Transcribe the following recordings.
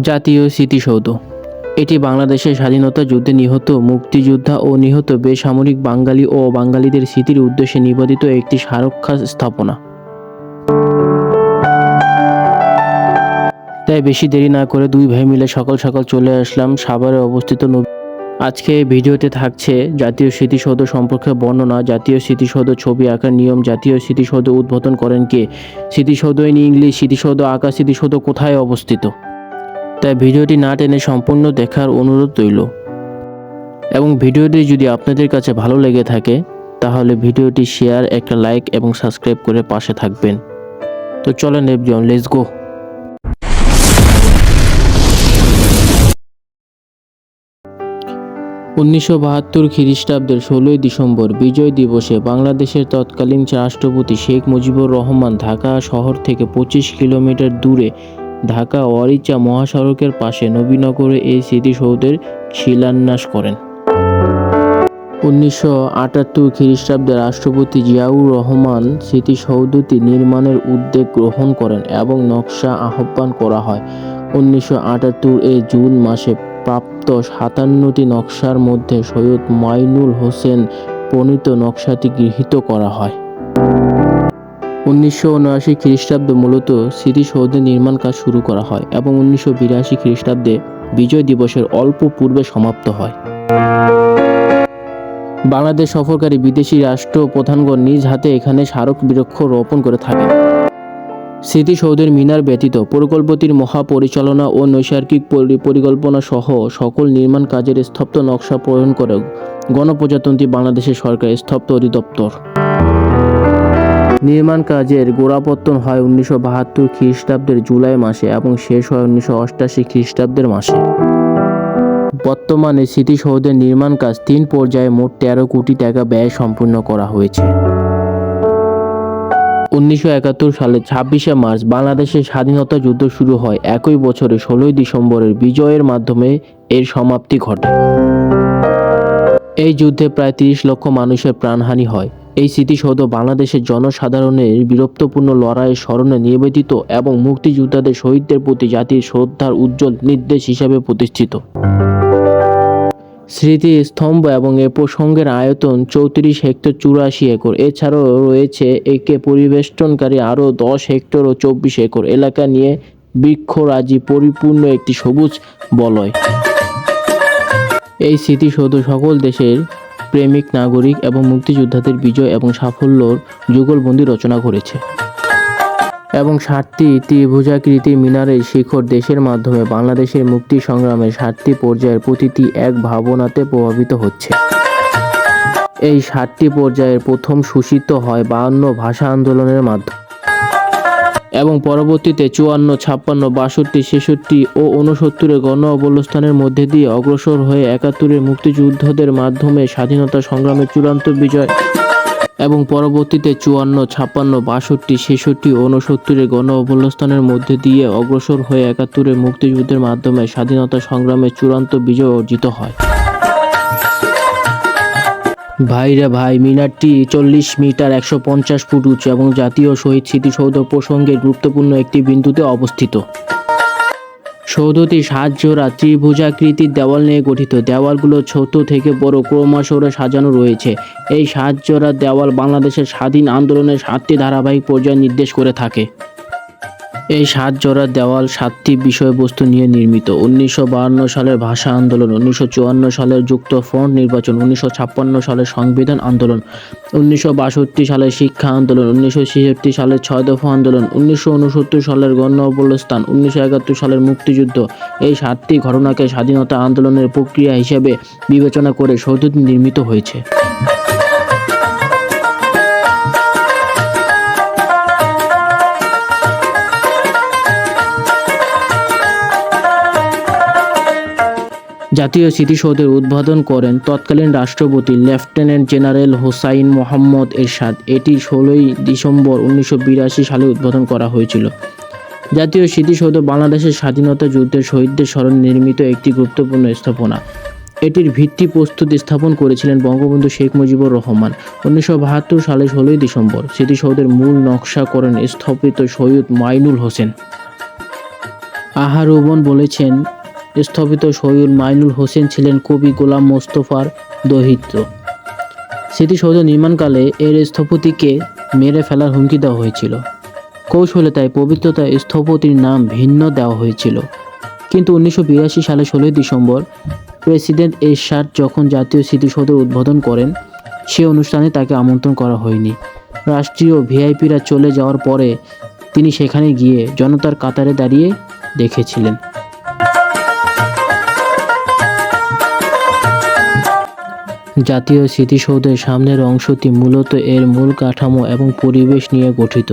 জাতীয় স্মৃতিসৌধ। এটি বাংলাদেশের স্বাধীনতা যুদ্ধে নিহত মুক্তিযোদ্ধা ও নিহত বেসামরিক বাঙালি ও বাঙালিদের স্মৃতির উদ্দেশ্যে নিবেদিত একটি স্মারক স্থাপনা। তাই বেশি দেরি না করে দুই ভাই মিলে সকাল সকাল চলে আসলাম সাভারে অবস্থিত আজকে ভিডিওতে থাকছে জাতীয় স্মৃতিসৌধ সম্পর্কে বর্ণনা, জাতীয় স্মৃতিসৌধ ছবি আঁকার নিয়ম, জাতীয় স্মৃতিসৌধ উদ্বোধন করেন কে? স্মৃতিসৌধ ইন ইংলিশ, স্মৃতিসৌধ আঁকা, স্মৃতিসৌধ কোথায় অবস্থিত? তাই ভিডিওটি না টেনে সম্পূর্ণ দেখার অনুরোধ রইল। এবং ভিডিওটি যদি আপনাদের কাছে ভালো লেগে থাকে, তাহলে ভিডিওটি শেয়ার, একটা লাইক এবং সাবস্ক্রাইব করে পাশে থাকবেন। তো চলেন এভজন লেটস গো উনিশশো বাহাত্তর খ্রিস্টাব্দের ষোলোই ডিসেম্বর বিজয় দিবসে বাংলাদেশের তৎকালীন রাষ্ট্রপতি শেখ মুজিবুর রহমান ঢাকা শহর থেকে পঁচিশ কিলোমিটার দূরে ঢাকা ওয়ারিচা মহাসড়কের পাশে নবীনগরে এই স্মৃতিসৌধের শিলান্যাস করেন। উনিশশো আটাত্তর খ্রিস্টাব্দে রাষ্ট্রপতি জিয়াউর রহমান স্মৃতিসৌধটি নির্মাণের উদ্যোগ গ্রহণ করেন এবং নকশা আহ্বান করা হয়। উনিশশো আটাত্তর এ জুন মাসে প্রাপ্ত সাতান্নটি নকশার মধ্যে সৈয়দ মাইনুল হোসেন প্রণীত নকশাটি গৃহীত করা হয়। উনিশশো উনআশি খ্রিস্টাব্দে মূলত স্মৃতিসৌধের নির্মাণ কাজ শুরু করা হয় এবং উনিশশো বিরাশি খ্রিস্টাব্দে বিজয় দিবসের অল্প পূর্বে সমাপ্ত হয়। বাংলাদেশ সফরকারী বিদেশি রাষ্ট্র প্রধানগণ নিজ হাতে এখানে স্মারক বৃক্ষ রোপণ করে থাকেন। স্মৃতিসৌধের মিনার ব্যতীত প্রকল্পটির মহাপরিচালনা ও নৈসর্গিক পরি- পরিকল্পনা সহ সকল নির্মাণ কাজের স্থপ্ত নকশা প্রয়োগ করে গণপ্রজাতন্ত্রী বাংলাদেশের সরকার স্থপ্ত অধিদপ্তর। নির্মাণ কাজের গোড়াপত্তন হয় উনিশশো বাহাত্তর খ্রিস্টাব্দের জুলাই মাসে এবং শেষ হয় উনিশশো অষ্টাশি খ্রিস্টাব্দের মাসে। বর্তমানে স্মৃতিসৌধের নির্মাণ কাজ তিন পর্যায়ে মোট তেরো কোটি টাকা ব্যয় সম্পূর্ণ করা হয়েছে। উনিশশো একাত্তর সালে ছাব্বিশে মার্চ বাংলাদেশের স্বাধীনতা যুদ্ধ শুরু হয়। একই বছরে ষোলোই ডিসেম্বরের বিজয়ের মাধ্যমে এর সমাপ্তি ঘটে। এই যুদ্ধে প্রায় তিরিশ লক্ষ মানুষের প্রাণহানি হয়। এই স্মৃতিসৌধ বাংলাদেশের জনসাধারণের বীরত্বপূর্ণ লড়াইয়ের স্মরণে নিবেদিত এবং মুক্তিযোদ্ধাদের শহীদদের প্রতি জাতির শ্রদ্ধার উজ্জ্বল নির্দেশ হিসাবে প্রতিষ্ঠিত। স্মৃতিস্তম্ভ এবং এ প্রসঙ্গের আয়তন চৌত্রিশ হেক্টর চুরাশি একর। এছাড়াও রয়েছে একে পরিবেষ্টনকারী আরও দশ হেক্টর ও চব্বিশ একর। এলাকা নিয়ে বৃক্ষরাজি পরিপূর্ণ একটি সবুজ বলয়। এই স্মৃতিসৌধ সকল দেশের প্রেমিক, নাগরিক এবং মুক্তিযোদ্ধাদের বিজয় এবং সাফল্যর যুগলবন্দি রচনা করেছে এবং সাতটি ত্রিভুজাকৃতি মিনারের শিখর দেশের মাধ্যমে বাংলাদেশের মুক্তি সংগ্রামের সাতটি পর্যায়ের প্রতিটি এক ভাবনাতে প্রভাবিত হচ্ছে। এই সাতটি পর্যায়ের প্রথম শোষিত হয় বায়ান্ন ভাষা আন্দোলনের মাধ্যমে। এবং পরবর্তীতে চুয়ান্ন, ছাপ্পান্ন, বাষট্টি, ছেষট্টি ও ঊনসত্তরের গণ অবস্থানের মধ্যে দিয়ে অগ্রসর হয়ে একাত্তরের মুক্তিযুদ্ধদের মাধ্যমে স্বাধীনতা সংগ্রামের চূড়ান্ত বিজয় এবং পরবর্তীতে চুয়ান্ন, ছাপ্পান্ন, বাষট্টি, ছেষট্টি ঊনসত্তরের গণ অবস্থানের মধ্যে দিয়ে অগ্রসর হয়ে একাত্তরের মুক্তিযুদ্ধের মাধ্যমে স্বাধীনতা সংগ্রামের চূড়ান্ত বিজয় অর্জিত হয়। ভাইরা ভাই, মিনারটি চল্লিশ মিটার একশো পঞ্চাশ ফুট উঁচু এবং জাতীয় শহীদ স্মৃতিসৌধ প্রসঙ্গে গুরুত্বপূর্ণ একটি বিন্দুতে অবস্থিত। সৌধটি সাত জোড়া ত্রিভুজাকৃতির দেওয়াল নিয়ে গঠিত। দেওয়ালগুলো ছোট থেকে বড় ক্রমাসরে সাজানো রয়েছে। এই সাত জোড়া দেওয়াল বাংলাদেশের স্বাধীন আন্দোলনের সাতটি ধারাবাহিক পর্যায় নির্দেশ করে থাকে। এই সাত জোড়া দেওয়াল সাতটি বিষয়বস্তু নিয়ে নির্মিত। উনিশশো সালের ভাষা আন্দোলন, উনিশশো চুয়ান্ন সালের যুক্ত ফ্রন্ট নির্বাচন, উনিশশো ছাপ্পান্ন সালের সংবিধান আন্দোলন, উনিশশো বাষট্টি সালের শিক্ষা আন্দোলন, উনিশশো ছেষট্টি সালের ছয় দফা আন্দোলন, উনিশশো উনসত্তর সালের গণ অবস্থান উনিশশো সালের মুক্তিযুদ্ধ। এই সাতটি ঘটনাকে স্বাধীনতা আন্দোলনের প্রক্রিয়া হিসেবে বিবেচনা করে সৌধটি নির্মিত হয়েছে। জাতীয় স্মৃতিসৌধের উদ্বোধন করেন তৎকালীন রাষ্ট্রপতি লেফটেন্যান্ট জেনারেল হোসাইন মোহাম্মদ এরশাদ। এটি ষোলোই ডিসেম্বর উনিশশো বিরাশি সালে উদ্বোধন করা হয়েছিল। জাতীয় স্মৃতিসৌধ বাংলাদেশের স্বাধীনতা যুদ্ধের শহীদদের স্মরণে নির্মিত একটি গুরুত্বপূর্ণ স্থাপনা। এটির ভিত্তি প্রস্তুত স্থাপন করেছিলেন বঙ্গবন্ধু শেখ মুজিবুর রহমান উনিশশো বাহাত্তর সালে ষোলোই ডিসেম্বর। স্মৃতিসৌধের মূল নকশা করেন স্থপতি সৈয়দ মাইনুল হোসেন। আহা রুবন বলেছেন স্থপিত শহীদ মাইনুল হোসেন ছিলেন কবি গোলাম মোস্তফার দহিত্র। স্মৃতিসৌধ নির্মাণকালে এর স্থপতিকে মেরে ফেলার হুমকি দেওয়া হয়েছিল। কৌশলে তাই পবিত্রতা স্থপতির নাম ভিন্ন দেওয়া হয়েছিল। কিন্তু উনিশশো বিরাশি সালে ষোলোই ডিসেম্বর প্রেসিডেন্ট এরশাদ যখন জাতীয় স্মৃতিসৌধ উদ্বোধন করেন, সে অনুষ্ঠানে তাকে আমন্ত্রণ করা হয়নি। রাষ্ট্রীয় ভিআইপিরা চলে যাওয়ার পরে তিনি সেখানে গিয়ে জনতার কাতারে দাঁড়িয়ে দেখেছিলেন। জাতীয় স্মৃতিসৌধের সামনের অংশটি মূলত এর মূল কাঠামো এবং পরিবেশ নিয়ে গঠিত।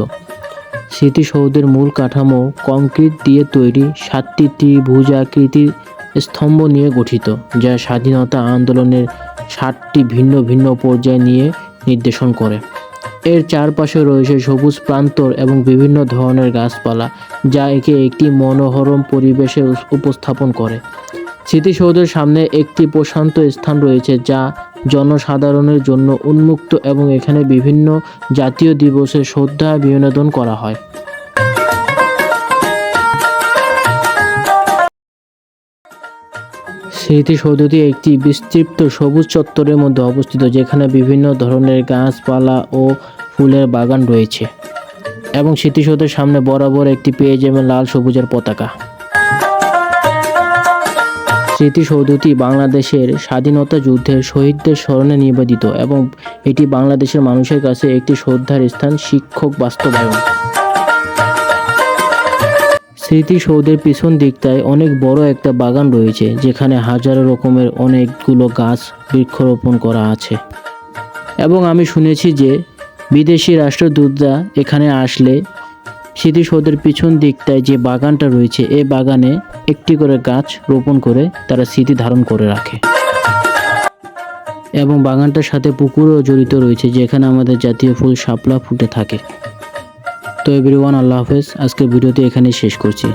স্মৃতিসৌধের মূল কাঠামো কংক্রিট দিয়ে তৈরি সাতটি ত্রিভুজাকৃতির স্তম্ভ নিয়ে গঠিত, যা স্বাধীনতা আন্দোলনের ষাটটি ভিন্ন ভিন্ন পর্যায় নিয়ে নির্দেশন করে। এর চারপাশে রয়েছে সবুজ প্রান্তর এবং বিভিন্ন ধরনের গাছপালা, যা একে একটি মনোহরম পরিবেশে উপস্থাপন করে। স্মৃতিসৌধের সামনে একটি প্রশান্ত স্থান রয়েছে, যা জনসাধারণের জন্য উন্মুক্ত এবং এখানে বিভিন্ন জাতীয় দিবসে শ্রদ্ধা বিনোদন করা হয়। স্মৃতিসৌধটি একটি বিস্তৃত সবুজ চত্বরের মধ্যে অবস্থিত, যেখানে বিভিন্ন ধরনের গাছপালা ও ফুলের বাগান রয়েছে। এবং স্মৃতিসৌধের সামনে বরাবর একটি পেয়ে যাবেন লাল সবুজের পতাকা। স্মৃতিসৌধটি বাংলাদেশের স্বাধীনতা যুদ্ধের শহীদদের স্মরণে নিবেদিত এবং এটি বাংলাদেশের মানুষের কাছে একটি শ্রদ্ধার স্থান, শিক্ষক বাস্তবায়ন। স্মৃতিসৌধের পিছন দিকটায় অনেক বড় একটা বাগান রয়েছে, যেখানে হাজারো রকমের অনেকগুলো গাছ বৃক্ষরোপণ করা আছে। এবং আমি শুনেছি যে বিদেশি রাষ্ট্রদূতরা এখানে আসলে স্মৃতিসৌধের পিছন দিকটায় যে বাগানটা রয়েছে এই বাগানে একটি করে গাছ রোপণ করে তারা স্মৃতি ধারণ করে রাখে। এবং বাগানটার সাথে পুকুরও জড়িত রয়েছে, যেখানে আমাদের জাতীয় ফুল শাপলা ফুটে থাকে। তো এভরিওয়ান আল্লাহ হাফেজ, আজকের ভিডিওটি এখানেই শেষ করছি।